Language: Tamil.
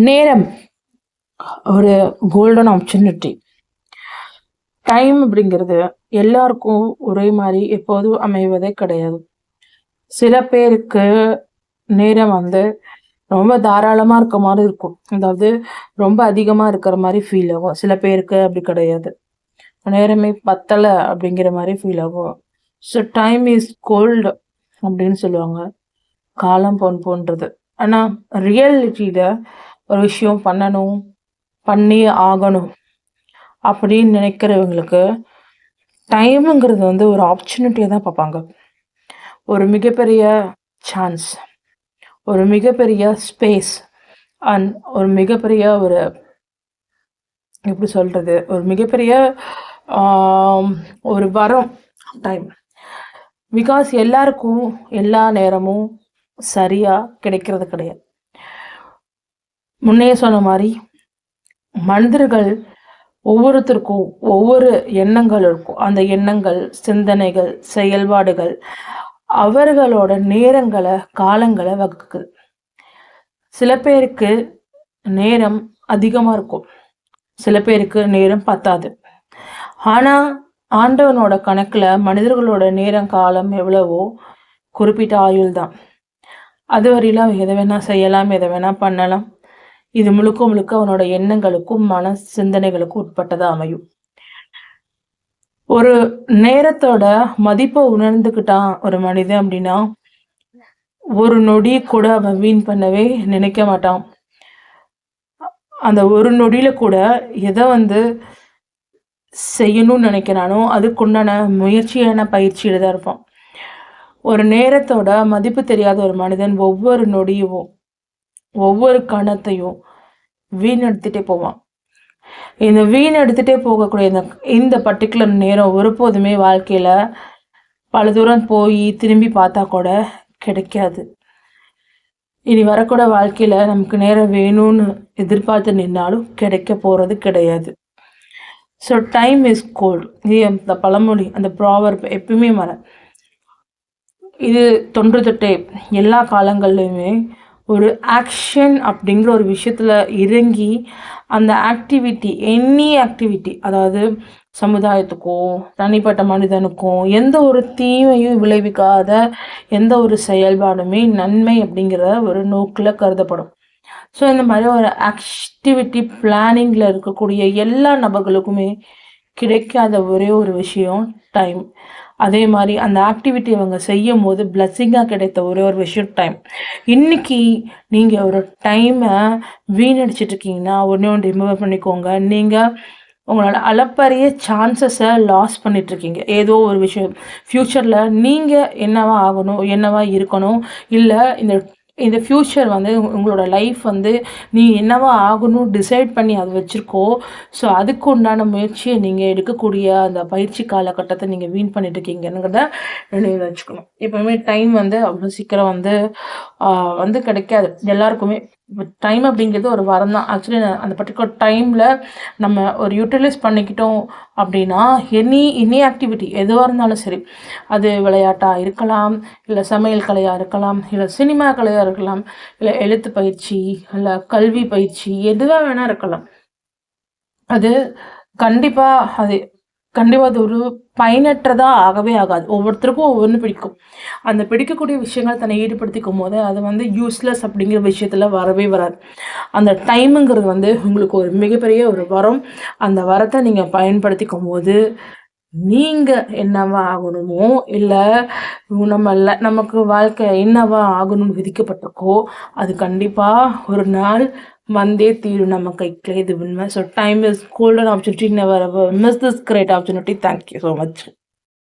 நேரம். ஒரு கோல்டன் ஆப்பர்ச்சுனிட்டி டைம் அப்படிங்கிறது எல்லாருக்கும் ஒரே மாதிரி எப்போதும் அமைவதே கிடையாது. சில பேருக்கு நேரம் வந்து ரொம்ப தாராளமாக இருக்க மாதிரி இருக்கும். அதாவது ரொம்ப அதிகமாக இருக்கிற மாதிரி ஃபீல் ஆகும். சில பேருக்கு அப்படி கிடையாது. நேரமே பத்தலை அப்படிங்கிற மாதிரி ஃபீல் ஆகும். ஸோ டைம் இஸ் கோல்டு அப்படின்னு சொல்லுவாங்க. காலம் பொன் போன்றது. ஆனால் ரியாலிட்டியில் ஒரு விஷயம் பண்ணணும் பண்ணி ஆகணும் அப்படின்னு நினைக்கிறவங்களுக்கு டைமுங்கிறது வந்து ஒரு ஆப்பர்ச்சுனிட்டியை தான் பார்ப்பாங்க. ஒரு மிகப்பெரிய சான்ஸ் ஒரு மிகப்பெரிய ஸ்பேஸ் அண்ட் ஒரு மிகப்பெரிய ஒரு எப்படி சொல்கிறது ஒரு மிகப்பெரிய ஒரு வரம் டைம் பிகாஸ் எல்லாருக்கும் எல்லா நேரமும் சரியாக கிடைக்கிறது கிடையாது. முன்னே சொன்ன மாதிரி மனிதர்கள் ஒவ்வொருத்தருக்கும் ஒவ்வொரு எண்ணங்கள் இருக்கும். அந்த எண்ணங்கள் சிந்தனைகள் செயல்பாடுகள் அவர்களோட நேரங்களை காலங்களை வகுக்குது. சில பேருக்கு நேரம் அதிகமாக இருக்கும். சில பேருக்கு நேரம் பத்தாது. ஆனால் ஆண்டவனோட கணக்கில் மனிதர்களோட நேரம் காலம் எவ்வளவோ குறிப்பிட்ட ஆயுள் தான் அது வரையிலும் எதை வேணால் செய்யலாம் எதை வேணால் பண்ணலாம். இது முழுக்க முழுக்க அவனோட எண்ணங்களுக்கும் மன சிந்தனைகளுக்கும் உட்பட்டதாக அமையும். ஒரு நேரத்தோட மதிப்பை உணர்ந்துக்கிட்டான் ஒரு மனிதன் அப்படின்னா ஒரு நொடி கூட அவன் வீண் பண்ணவே நினைக்க மாட்டான். அந்த ஒரு நொடியில கூட எதை வந்து செய்யணும்னு நினைக்கிறானோ அதுக்குண்டான முயற்சியான பயிற்சியில தான் இருப்பான். ஒரு நேரத்தோட மதிப்பு தெரியாத ஒரு மனிதன் ஒவ்வொரு நொடியும் ஒவ்வொரு கணத்தையும் வீணெடுத்துட்டே போவான். இந்த வீண் எடுத்துகிட்டே போகக்கூடிய இந்த இந்த பர்டிகுலர் நேரம் ஒருபோதுமே வாழ்க்கையில் பல தூரம் போய் திரும்பி பார்த்தா கூட கிடைக்காது. இனி வரக்கூட வாழ்க்கையில் நமக்கு நேரம் வேணும்னு எதிர்பார்த்து நின்னாலும் கிடைக்க போகிறது கிடையாது. ஸோ டைம் இஸ் கோல்டு இது அந்த பழமொழி அந்த ப்ராவர் எப்பயுமே மர இது தொன்று தொட்டே எல்லா காலங்கள்லையுமே ஒரு ஆக்ஷன் அப்படிங்கிற ஒரு விஷயத்தில் இறங்கி அந்த ஆக்டிவிட்டி எனி ஆக்டிவிட்டி அதாவது சமுதாயத்துக்கும் தனிப்பட்ட மனிதனுக்கும் எந்த ஒரு தீமையும் விளைவிக்காத எந்த ஒரு செயல்பாடுமே நன்மை அப்படிங்கிற ஒரு நோக்கில் கருதப்படும். ஸோ இந்த மாதிரி ஒரு ஆக்டிவிட்டி பிளானிங்கில் இருக்கக்கூடிய எல்லா நபர்களுக்குமே கிடைக்காத ஒரே ஒரு விஷயம் டைம் அதே மாதிரி அந்த ஆக்டிவிட்டி அவங்க செய்யும் போது பிளஸ்ஸிங்காக கிடைத்த ஒரே ஒரு விஷயம் டைம் இன்றைக்கி நீங்கள் ஒரு டைமை வீணடிச்சிட்டு இருக்கீங்கன்னா ஒன்றே ஒன்று ரிமூவ் பண்ணிக்கோங்க. நீங்கள் உங்களோட அளப்பரிய சான்சஸை லாஸ் பண்ணிகிட்ருக்கீங்க ஏதோ ஒரு விஷயம். ஃப்யூச்சரில் நீங்கள் என்னவா ஆகணும் என்னவா இருக்கணும் இல்லை இந்த இந்த ஃப்யூச்சர் வந்து உங்களோட லைஃப் வந்து நீ என்னவா ஆகணும் டிசைட் பண்ணி அதை வச்சுருக்கோ ஸோ அதுக்கு உண்டான முயற்சியை நீங்கள் எடுக்கக்கூடிய அந்த பயிற்சி காலகட்டத்தை நீங்கள் வீண் பண்ணிட்டு இருக்கீங்கிறத நினைவு வச்சுக்கணும். எப்போவுமே டைம் வந்து அவ்வளோ சீக்கிரம் வந்து வந்து கிடைக்காது. எல்லாருக்குமே டைம் அப்படிங்கிறது ஒரு வரம் தான் ஆக்சுவலி அந்த பர்டிகுலர் டைமில் நம்ம ஒரு யூட்டிலைஸ் பண்ணிக்கிட்டோம் அப்படின்னா எனி எனி ஆக்டிவிட்டி எதுவாக இருந்தாலும் சரி அது விளையாட்டாக இருக்கலாம் இல்லை சமையல் கலையாக இருக்கலாம் இல்லை சினிமா கலையாக இருக்கலாம் இல்லை எழுத்து பயிற்சி இல்லை கல்வி பயிற்சி எதுவாக வேணால் இருக்கலாம். அது கண்டிப்பாக அது கண்டிப்பாக அது ஒரு பயனற்றதாக ஆகவே ஆகாது. ஒவ்வொருத்தருக்கும் ஒவ்வொன்று பிடிக்கும். அந்த பிடிக்கக்கூடிய விஷயங்கள் தன்னை ஈடுபடுத்திக்கும் போது அது வந்து யூஸ்லெஸ் அப்படிங்கிற விஷயத்தில் வரவே வராது. அந்த டைமுங்கிறது வந்து உங்களுக்கு ஒரு மிகப்பெரிய ஒரு வரம். அந்த வரத்தை நீங்கள் பயன்படுத்திக்கும் போது நீங்கள் என்னவா ஆகணுமோ இல்லை நம்ம நமக்கு வாழ்க்கை என்னவா ஆகணும்னு விதிக்கப்பட்டிருக்கோ அது கண்டிப்பாக ஒரு நாள் வந்தே தீரும் நம்ம கைக்கில் இது உண்மை. So time is golden opportunity never miss this great opportunity thank you so much